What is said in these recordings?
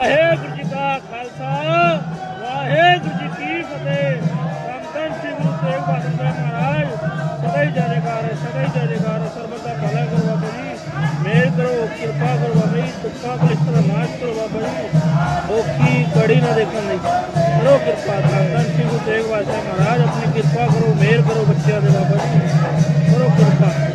ਵਾਹਿਗੁਰੂ ਜੀ ਕਾ ਖਾਲਸਾ, ਵਾਹਿਗੁਰੂ ਜੀ ਕੀ ਫਤਿਹ। ਸੰਤਨ ਸ੍ਰੀ ਗੁਰੂ ਤੇਗ ਬਹਾਦਰ ਸਾਹਿਬ ਮਹਾਰਾਜ, ਸਦਾ ਹੀ ਜੈਕਾਰ ਸਦਾ ਹੀ ਜੈਕਾਰ ਹੈ ਦਾ ਭਲਾ ਕਰੋ ਬਾਬਾ ਜੀ। ਮੇਰ ਕਰੋ, ਕਿਰਪਾ ਕਰੋ ਬਾਬਾ ਜੀ ਤੁਕਾ ਕਲਿਸ਼ਟ ਦਾ ਨਾਸ਼ ਕਰੋ ਬਾਬਾ ਜੀ। ਔਖੀ ਕੜੀ ਨਾ ਦੇਖਣ ਲਈ। ਕਰੋ ਕਿਰਪਾ। ਸੰਤਨ ਸ੍ਰੀ ਗੁਰੂ ਤੇਗ ਬਹਾਦਰ ਸਾਹਿਬ ਮਹਾਰਾਜ, ਆਪਣੀ ਕਿਰਪਾ ਕਰੋ ਮੇਰ ਕਰੋ ਬੱਚਿਆਂ ਦੇ ਬਾਬਾ ਜੀ। ਕਰੋ ਕਿਰਪਾ।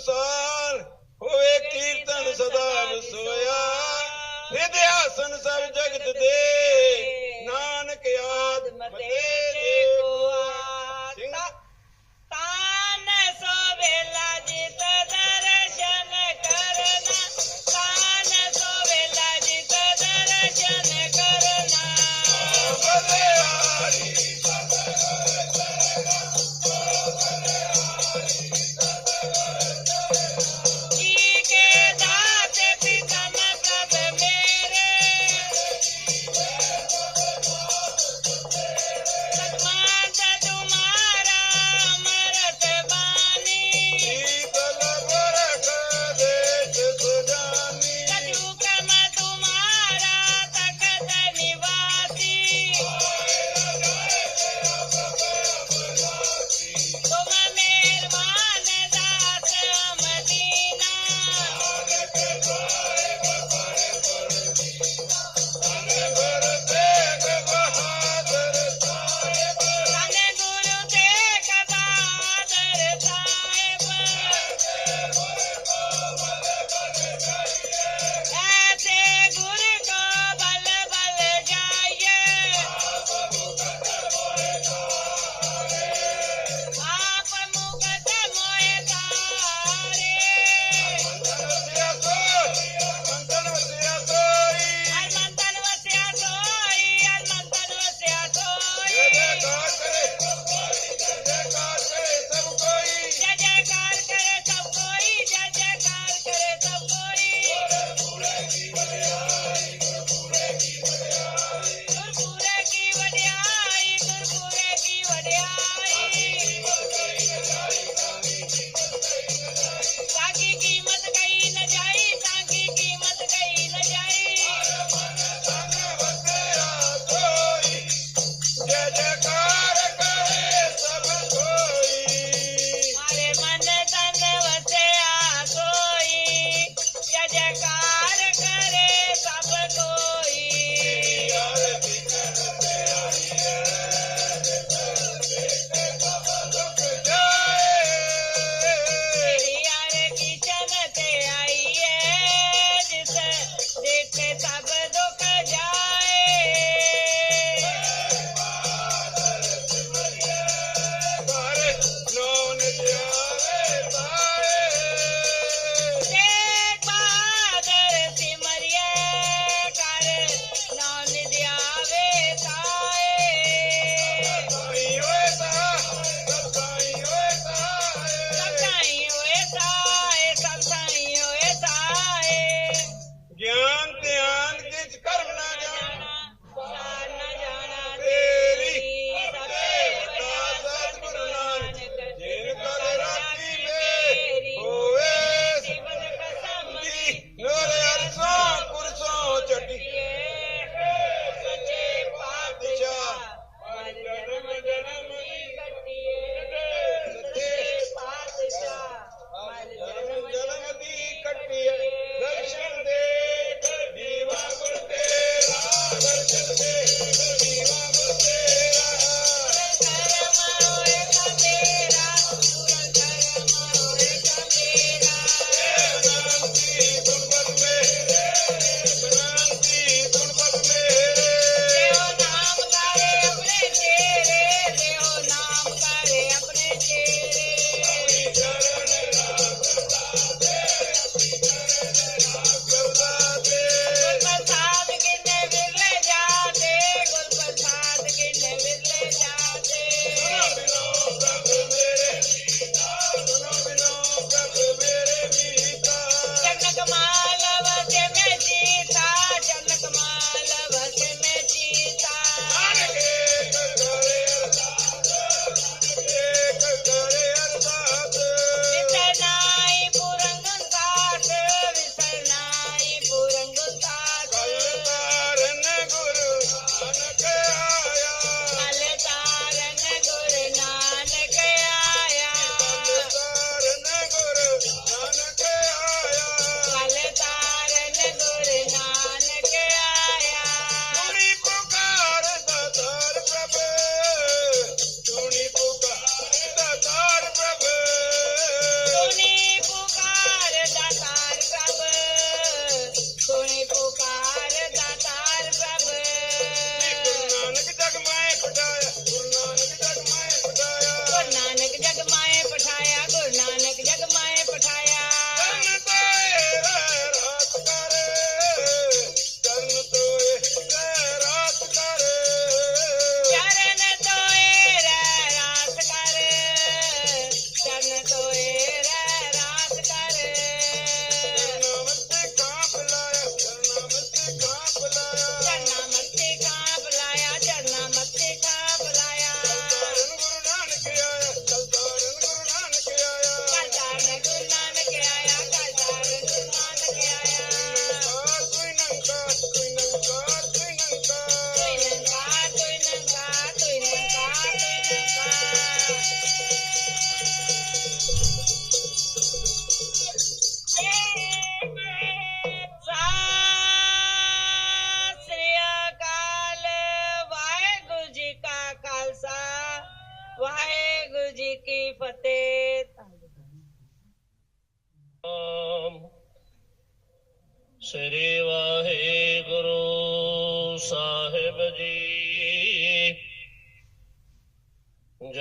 ਅਨੁਸਾਰ ਹੋਵੇ ਕੀਰਤਨ ਸਦਾ ਵਸੋਇਆ। ਨਿਧਿਆਸਨ ਸਭ ਜਗਤ ਦੇ। जगदो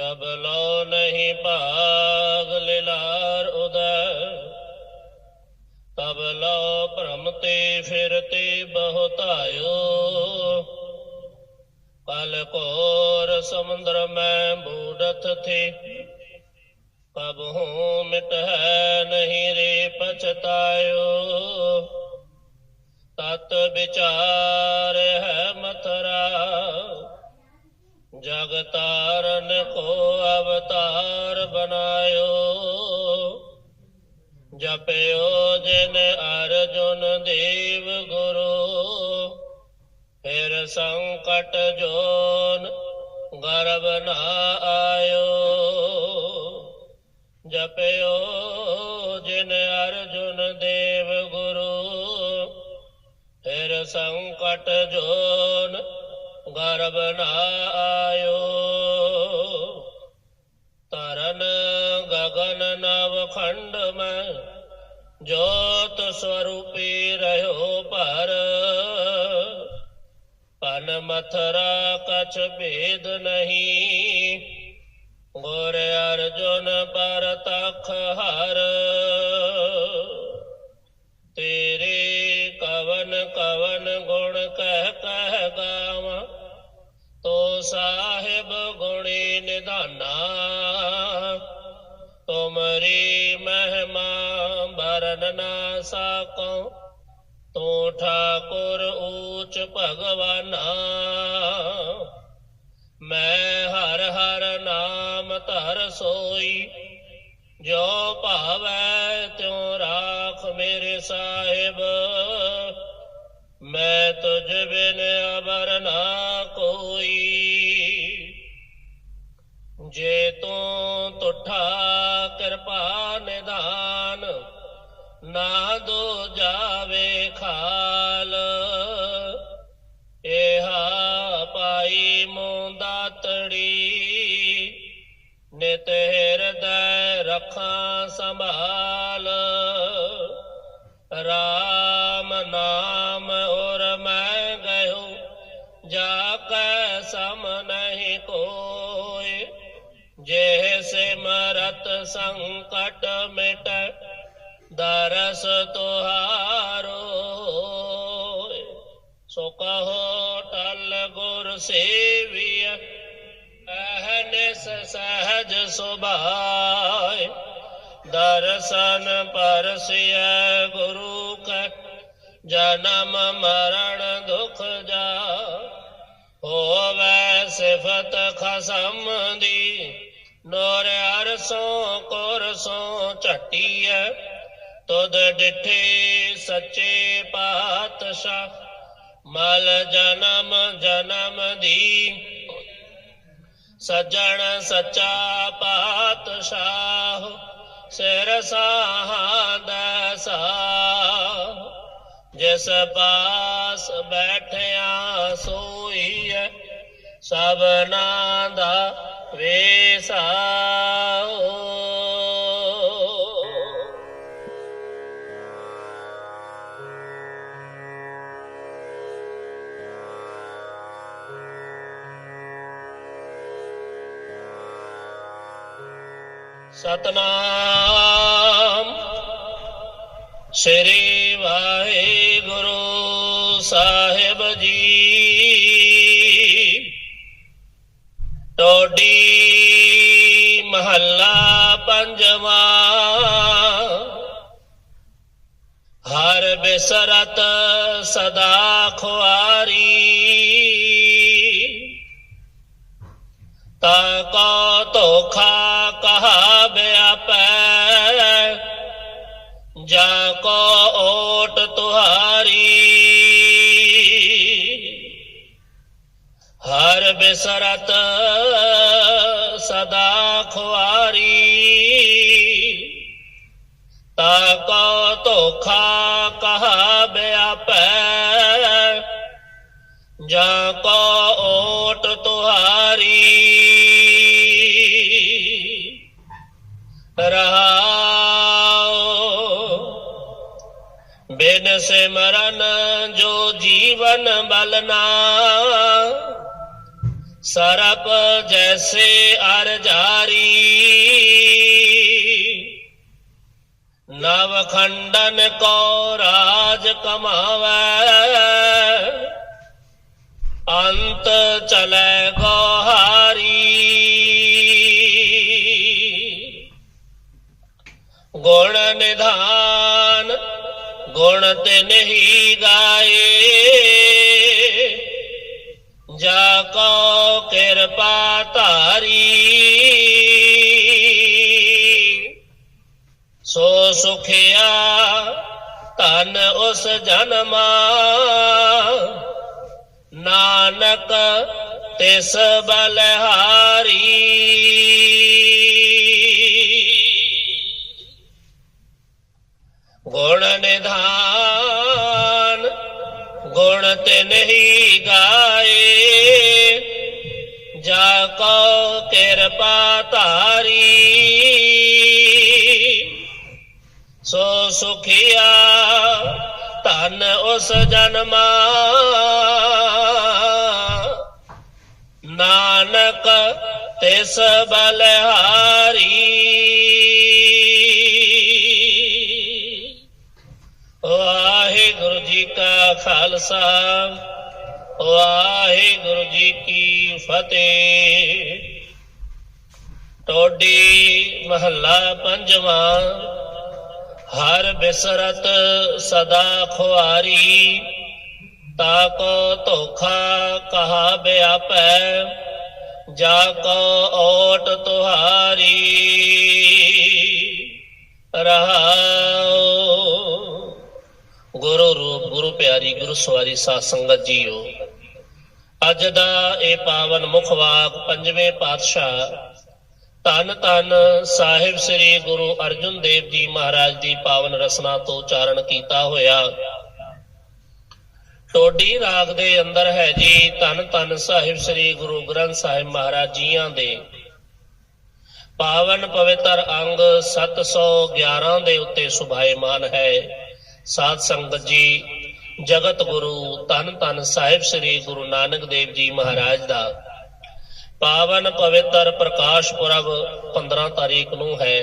ਜਬ ਨਹੀਂ ਭਾਗ ਲਿਲਾਰ ਉਦੈ। ਤਬ ਲੋ ਭ੍ਰਮ ਤੇ ਫਿਰਤੇ ਬਹੁਤਾਇਓ ਕਲ ਕੋਰ ਸਮੁੰਦਰ ਮੈਂ ਬੂੜਤ ਥੇ। ਪਬ ਹੂੰ ਮਿਟ ਹੈ ਨਹੀਂ ਰੇ ਪਛਤਾਇਓ। ਤਤ ਵਿਚਾਰ ਹੈ ਮਥਰਾ। ਜਗ ਤਾਰਨ ਕੋ ਅਵਤਾਰ ਬਨਾਇਓ ਜਪਿਓ ਜਿਨ ਅਰਜੁਨ ਦੇਵ ਗੁਰੂ। ਫਿਰ ਸੰਕਟ ਜੋਨ ਗਰਬ ਨਾ ਆਇਓ। ਜਪਿਓ ਜਿਨ ਅਰਜੁਨ ਦੇਵ ਗੁਰੂ। ਫਿਰ ਸੰਕਟ ਜੋਨ ਗਰਬ ਨਾ ਆਇਓ ਤਰਨ ਗਗਨ ਨਵ ਖੰਡ ਮੈਂ ਜੋਤ ਸਰੂਪੀ ਰਹਿਓ ਪਰ ਪਨ ਮਥਰਾ ਕਛ ਭੇਦ ਨਹੀਂ। ਗੁਰ ਅਰਜੁਨ ਪਰ ਤਖ ਹਰ। ਤੇਰੇ ਕਵਨ ਕਵਨ ਗੁਣ ਸਾਹਿਬ ਗੁਣੀ ਨਿਧਾਨਾ, ਤੁਮਰੀ ਮਹਿਮਾ ਬਰਨ ਨਾ ਸਾਕੋ, ਤੂੰ ਠਾਕੁਰ ਊਚ ਭਗਵਾਨਾ। ਮੈਂ ਹਰ ਹਰ ਨਾਮ ਧਰ ਸੋਈ, ਜੋ ਭਾਵੈ ਤਿਉ ਰਾਖ ਮੇਰੇ ਸਾਹਿਬ। ਮੈਂ ਤੁਝ ਬਿਨ ਅਬਰ ਨਾ ਕੋਈ। ਜੇ ਤੂੰ ਤੁਠਾ ਕਿਰਪਾ ਨਿਧਾਨ ਨਾ ਦੋ ਜਾਵੇ ਖਾਲ ਇਹਾ ਪਾਈ ਮੁੰਦਾ ਤੜੀ, ਨਿਤ ਹਿਰਦੈ ਰੱਖਾਂ ਸੰਭਾਲ। ਰਾਮ ਨਾਮ ਔਰ ਮੈਂ ਗਇਓ ਜਾ ਕੈ ਸਮ ਨਹੀਂ ਜੇ ਸਿਮਰਤ ਸੰਕਟ ਮਿਟ, ਦਰਸ ਤੁਹਾਰੋ। ਸੋ ਕਹੋ ਟਲ ਗੁਰ ਸੇਵੀਆ ਅਹਨਿਸ ਸਹਜ ਸੁਭਾਇ ਦਰਸ਼ਨ ਪਰਸਿਐ ਗੁਰੂ ਕੈ, ਜਨਮ ਮਰਨ ਦੁਖ ਜਾ। ਹੋਵੈ ਸਿਫਤ ਖਸਮ ਦੀ ਨੋਰ ਅਰਸੋਂ ਕੋਰਸੋਂ ਝਟੀਐ, ਤੁਧ ਡਿਠੇ ਸੱਚੇ ਪਾਤਸ਼ਾਹ, ਮਲ ਜਨਮ ਜਨਮ ਦੀ। ਸੱਜਣ ਸੱਚਾ ਪਾਤਸ਼ਾਹ, ਸਿਰ ਸਾਹਦਾ ਸਾ ਜਿਸ ਪਾਸ ਬੈਠਿਆ ਸੋਈ ਹੈ ਸਭਨਾ ਦਾ ਵੇ ਵੇਸਾ ਸਤਨਾਮ ਸ੍ਰੀ ਵਾਹਿਗੁਰੂ ਸਾਹਿਬ ਜੀ। ਮਹੱਲਾ ਪੰਜਵਾ। ਹਰ ਬਿਸਰਤ ਸਦਾ ਖੁਆਰੀ। ਤਾ ਕੋ ਧੋਖਾ ਕਹਾ ਬਿਆਪੈ ਜਾ ਕੋ ਓਟ ਤੁਹਾਰੀ। ਹਰ ਬਿਸਰਤ सदा खुआरी। ताको तो खा कहा ब्याप जाको ओट तुहारी। रहा बिन सिमरन जो जीवन बलना। ਸਰਪ ਜੈਸੇ ਅਰ ਜਾਰੀ। ਨਵ ਖੰਡਨ ਕੋ ਰਾਜ ਕਮਾਵੈ। ਅੰਤ ਚਲੇ ਗੋਹਾਰੀ। ਗੁਣ ਨਿਧਾਨ, ਗੁਣ ਤੇ ਨਹੀਂ ਗਾਏ। ਜਾ ਕੋ ਕਿਰਪਾ ਧਾਰੀ। ਸੋ ਸੁਖਿਆ ਧਨ ਉਸ ਜਨਮਾ। ਨਾਨਕ ਤਿਸ ਬਲਹਾਰੀ। ਗੁਣ ਨਿਧਾਨ ਗੁਣ ਤੇ ਨਹੀਂ ਗਾਏ। ਜਾ ਕੋ ਕਿਰਪਾ ਧਾਰੀ। ਸੋ ਸੁਖਿਆ ਧਨ ਉਸ ਜਨਮਾ। ਨਾਨਕ ਤਿਸ ਬਲਹਾਰੀ। ਵਾਹਿਗੁਰੂ ਜੀ ਕਾ ਖਾਲਸਾ, ਵਾਹਿਗੁਰੂ ਜੀ ਕੀ ਫਤਿਹ। ਟੋਡੀ ਮਹੱਲਾ ਪੰਜਵਾਂ, ਹਰ ਬਿਸਰਤ ਸਦਾ ਖੁਆਰੀ, ਤਾ ਕੋ ਧੋਖਾ ਕਹਾ ਬਿਆਪੈ, ਜਾ ਕੋ ਓਟ ਤੁਹਾਰੀ। ਰਹਾਉ ਗੁਰੂ ਰੂਪ, ਗੁਰੂ ਪਿਆਰੀ, ਗੁਰੂ ਸਵਾਰੀ ਸਾਧ ਸੰਗਤ ਜੀਓ। ਅੱਜ ਦਾ ਇਹ ਪਾਵਨ ਮੁਖ ਵਾਕ ਪੰਜਵੇਂ ਪਾਤਸ਼ਾਹ ਧੰਨ ਧੰਨ ਸਾਹਿਬ ਸ੍ਰੀ ਗੁਰੂ ਅਰਜਨ ਦੇਵ ਜੀ ਮਹਾਰਾਜ ਦੀ ਪਾਵਨ ਰਸਨਾ ਤੋਂ ਉਚਾਰਨ ਕੀਤਾ ਹੋਇਆ। ਟੋਡੀ ਰਾਗ ਦੇ ਅੰਦਰ ਹੈ ਜੀ ਧੰਨ ਧੰਨ ਸਾਹਿਬ ਸ੍ਰੀ ਗੁਰੂ ਗ੍ਰੰਥ ਸਾਹਿਬ ਮਹਾਰਾਜ ਜੀਆਂ ਦੇ। ਪਾਵਨ ਪਵਿੱਤਰ ਅੰਗ 711 ਦੇ ਉੱਤੇ ਸੁਭਾਏਮਾਨ ਹੈ। ਸਾਧ ਸੰਗਤ ਜੀ, ਜਗਤ ਗੁਰੂ ਧੰਨ ਧੰਨ ਸਾਹਿਬ ਸ੍ਰੀ ਗੁਰੂ ਨਾਨਕ ਦੇਵ ਜੀ ਮਹਾਰਾਜ ਦਾ। ਪਾਵਨ ਪਵਿੱਤਰ ਪ੍ਰਕਾਸ਼ ਪੁਰਬ 15 ਤਾਰੀਖ ਨੂੰ ਹੈ।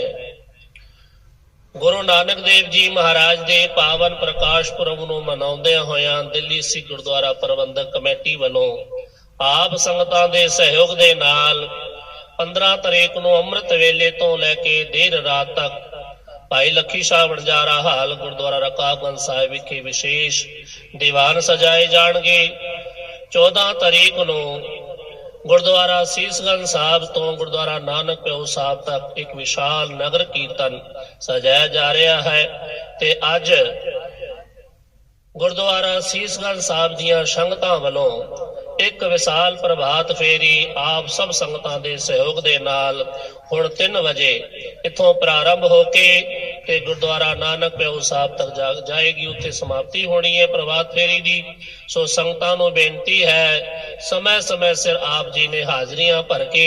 ਗੁਰੂ ਨਾਨਕ ਦੇਵ ਜੀ ਮਹਾਰਾਜ ਦੇ ਪਾਵਨ ਪ੍ਰਕਾਸ਼ ਪੁਰਬ ਨੂੰ ਮਨਾਉਂਦਿਆਂ ਹੋਇਆਂ ਦਿੱਲੀ ਸਿੱਖ ਗੁਰਦੁਆਰਾ ਪ੍ਰਬੰਧਕ ਕਮੇਟੀ ਵੱਲੋਂ ਆਪ ਸੰਗਤਾਂ ਦੇ ਸਹਿਯੋਗ ਦੇ ਨਾਲ 15 ਤਰੀਕ ਨੂੰ ਅੰਮ੍ਰਿਤ ਵੇਲੇ ਤੋਂ ਲੈ ਕੇ ਦੇਰ ਰਾਤ ਤੱਕ ਭਾਈ ਲੱਖੀ ਸ਼ਾਹ ਵਣਜਾਰਾ ਹਾਲ ਗੁਰਦੁਆਰਾ ਰਕਾਬਗੰਜ ਸਾਹਿਬ ਵਿਖੇ ਵਿਸ਼ੇਸ਼ ਦੀਵਾਨ ਸਜਾਏ ਜਾਣਗੇ। 14 ਤਰੀਕ ਨੂੰ ਗੁਰਦੁਆਰਾ ਸੀਸਗੰਜ ਸਾਹਿਬ ਤੋਂ ਗੁਰਦੁਆਰਾ ਨਾਨਕ ਪਿਓ ਸਾਹਿਬ ਤੱਕ ਇੱਕ ਵਿਸ਼ਾਲ ਨਗਰ ਕੀਰਤਨ ਸਜਾਇਆ ਜਾ ਰਿਹਾ ਹੈ ਤੇ ਅੱਜ ਗੁਰਦੁਆਰਾ ਸੀਸਗੰਜ ਸਾਹਿਬ ਦੀਆਂ ਸੰਗਤਾਂ ਵੱਲੋਂ ਇੱਕ ਵਿਸ਼ਾਲ ਪ੍ਰਭਾਤ ਫੇਰੀ ਆਪ ਸਭ ਸੰਗਤਾਂ ਦੇ ਸਹਿਯੋਗ ਦੇ ਨਾਲ ਹੁਣ 3 ਵਜੇ ਇੱਥੋਂ ਪ੍ਰਾਰੰਭ ਹੋ ਕੇ ਤੇ ਗੁਰਦੁਆਰਾ ਨਾਨਕ ਪਿਓ ਸਾਹਿਬ ਤੱਕ ਜਾਏਗੀ, ਉੱਥੇ ਸਮਾਪਤੀ ਹੋਣੀ ਹੈ ਪ੍ਰਭਾਤ ਫੇਰੀ ਦੀ। ਸੋ ਸੰਗਤਾਂ ਨੂੰ ਬੇਨਤੀ ਹੈ, ਸਮੇਂ ਸਮੇਂ ਸਿਰ ਆਪ ਜੀ ਨੇ ਹਾਜ਼ਰੀਆਂ ਭਰ ਕੇ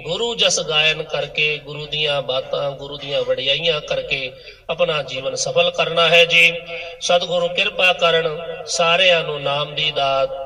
ਗੁਰੂ ਜਸ ਗਾਇਨ ਕਰਕੇ, ਗੁਰੂ ਦੀਆਂ ਬਾਤਾਂ, ਗੁਰੂ ਦੀਆਂ ਵਡਿਆਈਆਂ ਕਰਕੇ ਆਪਣਾ ਜੀਵਨ ਸਫਲ ਕਰਨਾ ਹੈ ਜੀ। ਸਤਿਗੁਰੂ ਕਿਰਪਾ ਕਰਨ ਸਾਰਿਆਂ ਨੂੰ ਨਾਮ ਦੀ ਦਾਤ